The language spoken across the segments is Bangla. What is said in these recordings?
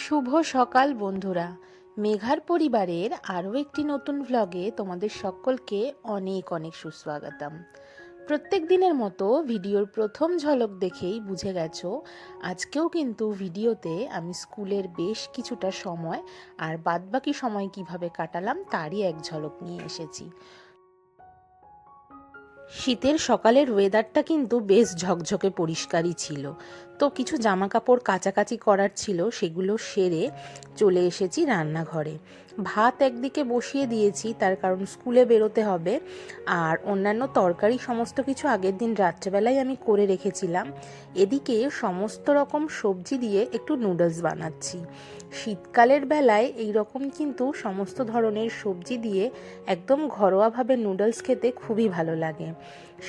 শুভ সকাল বন্ধুরা। মেঘার পরিবারের আরও একটি নতুন ভ্লগে তোমাদের সকলকে অনেক অনেক সুস্বাগতম। প্রত্যেক দিনের মতো ভিডিওর প্রথম ঝলক দেখেই বুঝে গেছো, আজকেও কিন্তু ভিডিওতে আমি স্কুলের বেশ কিছুটা সময় আর বাদবাকি সময় কীভাবে কাটালাম তারই এক ঝলক নিয়ে এসেছি। শীতের সকালের ওয়েদারটা কিন্তু বেশ ঝকঝকে পরিষ্কারই ছিল। তো কিছু জামা কাপড় কাচাকাচি করার ছিল, সেগুলো সেরে চলে এসেছি রান্নাঘরে। ভাত একদিকে বসিয়ে দিয়েছি, তার কারণ স্কুলে বেরোতে হবে। আর অন্যান্য তরকারি সমস্ত কিছু আগের দিন রাত্রেবেলায় আমি করে রেখেছিলাম। এদিকে সমস্ত রকম সবজি দিয়ে একটু নুডলস বানাচ্ছি। শীতকালের বেলায় এই রকম কিন্তু সমস্ত ধরনের সবজি দিয়ে একদম ঘরোয়াভাবে নুডলস খেতে খুবই ভালো লাগে।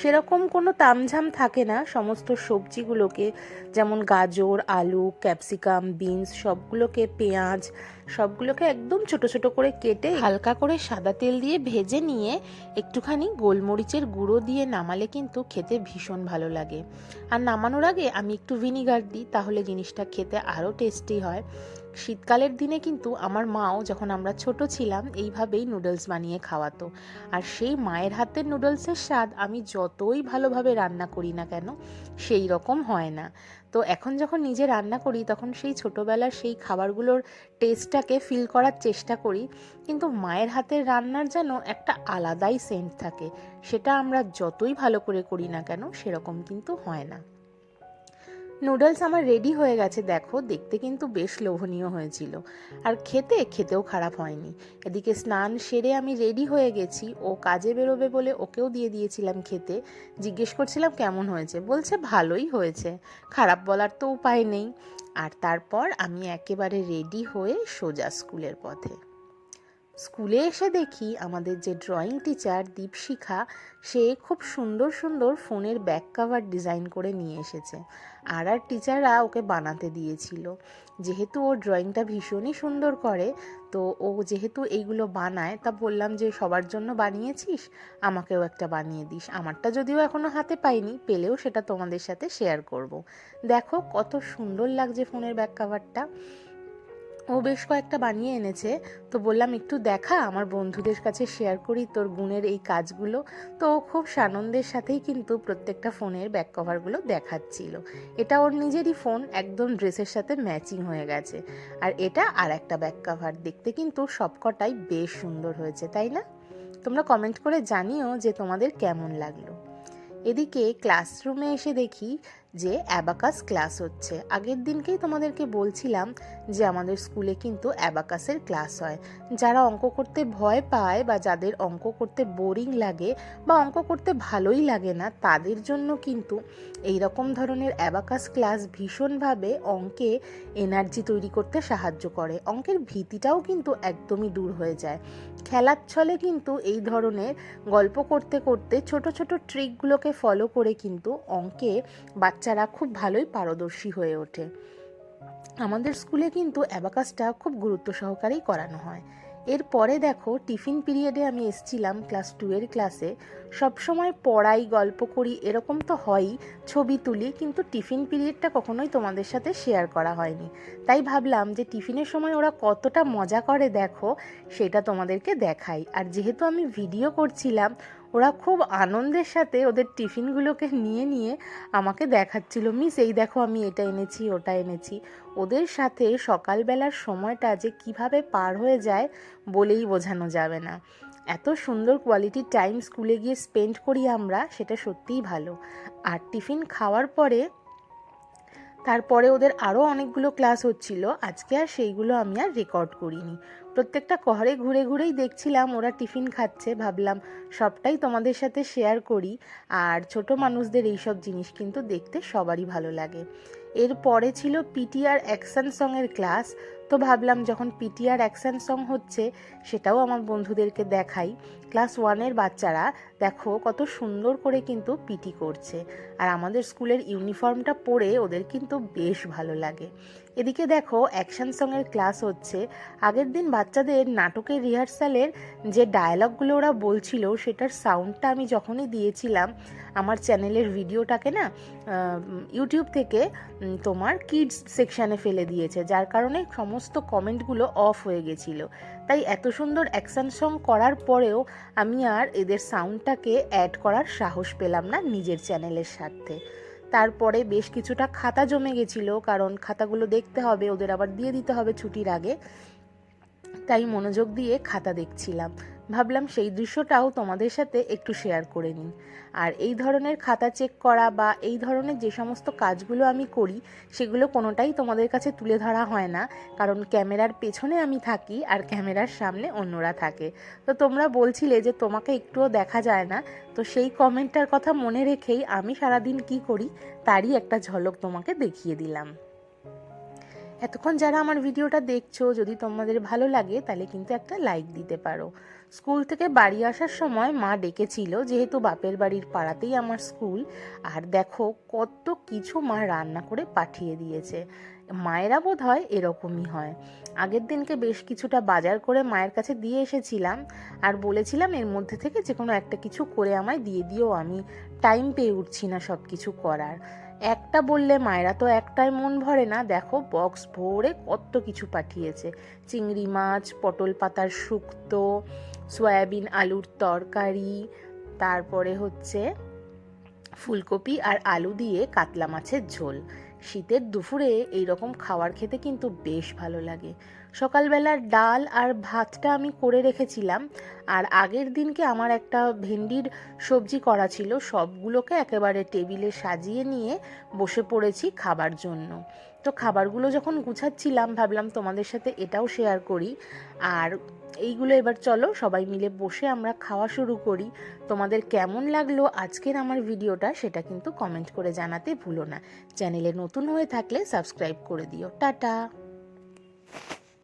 সেরকম কোনো তামঝাম থাকে না। সমস্ত সবজিগুলোকে যেমন গাজর আলু ক্যাপসিকাম বিনস সবগুলোকে পেঁয়াজ সবগুলোকে একদম ছোট ছোট করে কেটে হালকা করে সাদা তেল দিয়ে ভেজে নিয়ে একটুখানি গোলমরিচের গুঁড়ো দিয়ে নামালে কিন্তু খেতে ভীষণ ভালো লাগে। আর নামানোর আগে আমি একটু ভিনিগার দিই, তাহলে জিনিসটা খেতে আরও টেস্টি হয়। শীতকালের দিনে কিন্তু আমার মাও যখন আমরা ছোট ছিলাম, এইভাবেই নুডলস বানিয়ে খাওয়াতো। আর সেই মায়ের হাতের নুডলসের স্বাদ আমি যতই ভালোভাবে রান্না করি না কেন, সেই রকম হয় না। তো এখন যখন নিজে রান্না করি, তখন সেই ছোটোবেলার সেই খাবারগুলোর টেস্টটাকে ফিল করার চেষ্টা করি। কিন্তু মায়ের হাতের রান্নার যেন একটা আলাদাই সেন্ট থাকে। সেটা আমরা যতই ভালো করে করি না কেন, সেরকম কিন্তু হয় না। নুডলস আমার রেডি হয়ে গেছে, দেখো। দেখতে কিন্তু বেশ লোভনীয় হয়েছিল। আর খেতে, খেতেও খারাপ হয়নি। এদিকে স্নান সেরে আমি রেডি হয়ে গেছি। ও কাজে বেরোবে বলে ওকেও দিয়ে দিয়েছিলাম খেতে। জিজ্ঞেস করছিলাম কেমন হয়েছে? বলছে ভালোই হয়েছে। খারাপ বলার তো উপায় নেই। আর তারপর আমি একেবারে রেডি হয়ে সোজা স্কুলের পথে। স্কুলে এসে দেখি আমাদের যে ড্রয়িং টিচার দীপশিখা, সে খুব সুন্দর সুন্দর ফোনের ব্যাক কাভার ডিজাইন করে নিয়ে এসেছে। আর আর টিচাররা ওকে বানাতে দিয়েছিল। যেহেতু ও ড্রয়িংটা ভীষণই সুন্দর করে, তো ও যেহেতু এইগুলো বানায়, তা বললাম যে, সবার জন্য বানিয়েছিস? আমাকেও একটা বানিয়ে দিস। আমারটা যদিও এখনও হাতে পাইনি, পেলেও সেটা তোমাদের সাথে শেয়ার করব। দেখো কত সুন্দর লাগছে ফোনের ব্যাক কাভারটা। ও বেশ কয়েকটা বানিয়ে এনেছে। তো বললাম, একটু দেখা, আমার বন্ধুদের কাছে শেয়ার করি তোর গুণের এই কাজগুলো। তো ও খুব সানন্দের সাথেই কিন্তু প্রত্যেকটা ফোনের ব্যাক কভারগুলো দেখাচ্ছিল। এটা ওর নিজেরই ফোন, একদম ড্রেসের সাথে ম্যাচিং হয়ে গেছে। আর এটা আর একটা ব্যাক কভার দেখতে কিন্তু সবকটাই বেশ সুন্দর হয়েছে, তাই না? তোমরা কমেন্ট করে জানিও যে তোমাদের কেমন লাগল। এদিকে ক্লাসরুমে এসে দেখি যে অ্যাবাকাস ক্লাস হচ্ছে। আগের দিনকেই তোমাদেরকে বলছিলাম যে আমাদের স্কুলে কিন্তু অ্যাবাকাসের ক্লাস হয়। যারা অঙ্ক করতে ভয় পায় বা যাদের অঙ্ক করতে বোরিং লাগে বা অঙ্ক করতে ভালোই লাগে না, তাদের জন্য কিন্তু এই রকম ধরনের অ্যাবাকাস ক্লাস ভীষণভাবে অঙ্কে এনার্জি তৈরি করতে সাহায্য করে। অঙ্কের ভীতিটাও কিন্তু একদমই দূর হয়ে যায়। খেলার ছলে কিন্তু এই ধরনের গল্প করতে করতে ছোট ছোট ট্রিকগুলোকে ফলো করে কিন্তু অঙ্কে বাচ্চারা খুব ভালোই পারদর্শী হয়ে ওঠে। আমাদের স্কুলে কিন্তু অ্যাবাকাসটা খুব গুরুত্ব সহকারেই করানো হয়। এরপরে দেখো, টিফিন পিরিয়ডে আমি এসছিলাম ক্লাস টু এর ক্লাসে। সবসময় পড়াই, গল্প করি, এরকম তো হয়ই, ছবি তুলি, কিন্তু টিফিন পিরিয়ডটা কখনোই তোমাদের সাথে শেয়ার করা হয়নি। তাই ভাবলাম যে টিফিনের সময় ওরা কতটা মজা করে দেখো, সেটা তোমাদেরকে দেখাই। আর যেহেতু আমি ভিডিও করছিলাম ওরা খুব আনন্দের সাথে ওদের টিফিনগুলোকে নিয়ে নিয়ে আমাকে দেখাচ্ছিল, মিস, এই দেখো আমি এটা এনেছি, ওটা এনেছি। ওদের সাথে সকালবেলার সময়টা যে কীভাবে পার হয়ে যায় বলেই বোঝানো যাবে না। এত সুন্দর কোয়ালিটির টাইম স্কুলে গিয়ে স্পেন্ড করি আমরা, সেটা সত্যিই ভালো। আর টিফিন খাওয়ার পরে তারপরে ওদের আরও অনেকগুলো ক্লাস হচ্ছিল। আজকে আর সেইগুলো আমি আর রেকর্ড করিনি। প্রত্যেকটা ঘরে ঘুরে ঘুরেই দেখছিলাম ওরা টিফিন খাচ্ছে। ভাবলাম সবটাই তোমাদের সাথে শেয়ার করি। আর ছোট মানুষদের এইসব জিনিস কিন্তু দেখতে সবারই ভালো লাগে। এরপরে ছিল পিটিআর অ্যাকশন সংয়ের ক্লাস তো ভাবলাম যখন পিটিআর অ্যাকশন সং হচ্ছে, সেটাও আমার বন্ধুদেরকে দেখাই। ক্লাস ওয়ানের বাচ্চারা, দেখো কত সুন্দর করে কিন্তু পিটি করছে। আর আমাদের স্কুলের ইউনিফর্মটা পরে ওদের কিন্তু বেশ ভালো লাগে। এদিকে দেখো অ্যাকশন সংয়ের ক্লাস হচ্ছে। আগের দিন বাচ্চাদের নাটকের রিহার্সালের যে ডায়ালগগুলো ওরা বলছিল, সেটার সাউন্ডটা আমি যখনই দিয়েছিলাম, আমার চ্যানেলের ভিডিওটাকে না ইউটিউব থেকে তোমার কিডস সেকশানে ফেলে দিয়েছে, যার কারণে সমস্ত কমেন্টগুলো অফ হয়ে গেছিল। তাই এত সুন্দর অ্যাকশন সং করার পরেও আমি আর এদের সাউন্ডটাকে অ্যাড করার সাহস পেলাম না নিজের চ্যানেলের সাথে। তারপরে বেশ কিছুটা খাতা জমে গেছিল, কারণ খাতাগুলো দেখতে হবে, ওদের আবার দিয়ে দিতে হবে ছুটির আগে। তাই মনোযোগ দিয়ে খাতা দেখছিলাম। ভাবলাম সেই দৃশ্যটাও তোমাদের সাথে একটু শেয়ার করে নিই। আর এই ধরনের খাতা চেক করা বা এই ধরনের যে সমস্ত কাজগুলো আমি করি, সেগুলো কোনোটাই তোমাদের কাছে তুলে ধরা হয় না। কারণ ক্যামেরার পেছনে আমি থাকি আর ক্যামেরার সামনে অন্যরা থাকে। তো তোমরা বলছিলে যে তোমাকে একটুও দেখা যায় না। তো সেই কমেন্টটার কথা মনে রেখেই আমি সারাদিন কি করি, তারই একটা ঝলক তোমাকে দেখিয়ে দিলাম। এতক্ষণ যারা আমার ভিডিওটা দেখছ, যদি তোমাদের ভালো লাগে, তাহলে কিন্তু একটা লাইক দিতে পারো। স্কুল থেকে বাড়ি আসার সময় মা ডেকেছিল, যেহেতু বাপের বাড়ির পাড়াতেই আমার স্কুল। আর দেখো, কত কিছু মা রান্না করে পাঠিয়ে দিয়েছে। মায়েরা বোধ হয় এরকমই হয়। আগের দিনকে বেশ কিছুটা বাজার করে মায়ের কাছে দিয়ে এসেছিলাম। আর বলেছিলাম, এর মধ্যে থেকে যে কোনো একটা কিছু করে আমায় দিয়ে দিও, আমি টাইম পেয়ে উঠছি না সব কিছু করার। একটা বললে মায়েরা তো একটাই মন ভরে না। দেখো বক্স ভরে কত কিছু পাঠিয়েছে। চিংড়ি মাছ, পটল পাতার শুক্তো, সয়াবিন আলুর তরকারি, তারপরে হচ্ছে ফুলকপি আর আলু দিয়ে কাতলা মাছের ঝোল। শীতের দুপুরে এই রকম খাবার খেতে কিন্তু বেশ ভালো লাগে। সকালবেলার ডাল আর ভাতটা আমি করে রেখেছিলাম, আর আগের দিনকে আমার একটা ভেন্ডির সবজি করা ছিল, সবগুলোকে একেবারে টেবিলে সাজিয়ে নিয়ে বসে পড়েছি খাবার জন্য। তো খাবারগুলো যখন গুছাচ্ছিলাম, ভাবলাম তোমাদের সাথে এটাও শেয়ার করি। আর এইগুলো এবার চলো, সবাই মিলে বসে আমরা খাওয়া শুরু করি। তোমাদের কেমন লাগল আজকের আমার ভিডিওটা সেটা কিন্তু কমেন্ট করে জানাতে ভুলো না। চ্যানেলে নতুন হয়ে থাকলে সাবস্ক্রাইব করে দিও। টাটা!